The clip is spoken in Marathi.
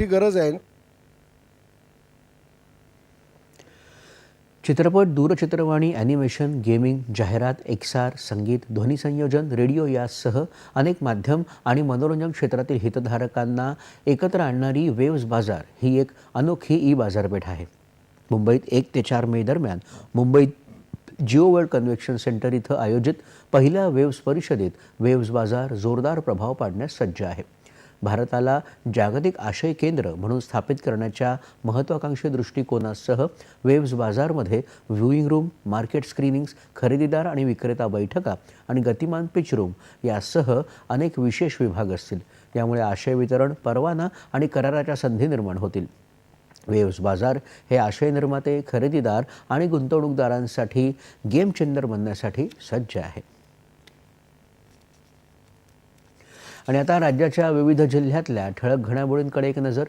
मोठी गरज आहे. चित्रपट दूरचित्रवाणी ॲनिमेशन गेमिंग जाहिरात एक्सआर संगीत ध्वनिसंयोजन रेडिओ यासह अनेक माध्यम आणि मनोरंजन क्षेत्रातील हितधारकांना एकत्र आणणारी वेव्ज बाजार ही एक अनोखी ई बाजारपेठ आहे. मुंबईत एक ते चार मे दरम्यान मुंबईत जिओ वर्ल्ड कन्व्हेक्शन सेंटर इथं आयोजित पहिल्या वेव्ज परिषदेत वेव्ज बाजार जोरदार प्रभाव पाडण्यास सज्ज आहे. भारताला जागतिक आशय केंद्र म्हणून स्थापित करण्याच्या महत्त्वाकांक्षी दृष्टिकोनासह वेव्ज बाजारमध्ये व्ह्यूईंग रूम मार्केट स्क्रीनिंग्स खरेदीदार आणि विक्रेता बैठका आणि गतिमान पिच रूम यासह अनेक विशेष विभाग असतील. यामुळे आशय वितरण परवाना आणि कराराच्या संधी निर्माण होतील. वेव्स बाजार हे आशय निर्माते खरेदीदार आणि गुंतवणूकदारांसाठी गेम चेंजर बनण्यासाठी सज्ज आहे. आणि आता राज्याच्या विविध जिल्ह्यातल्या ठळक घडामोडींकडे एक नजर.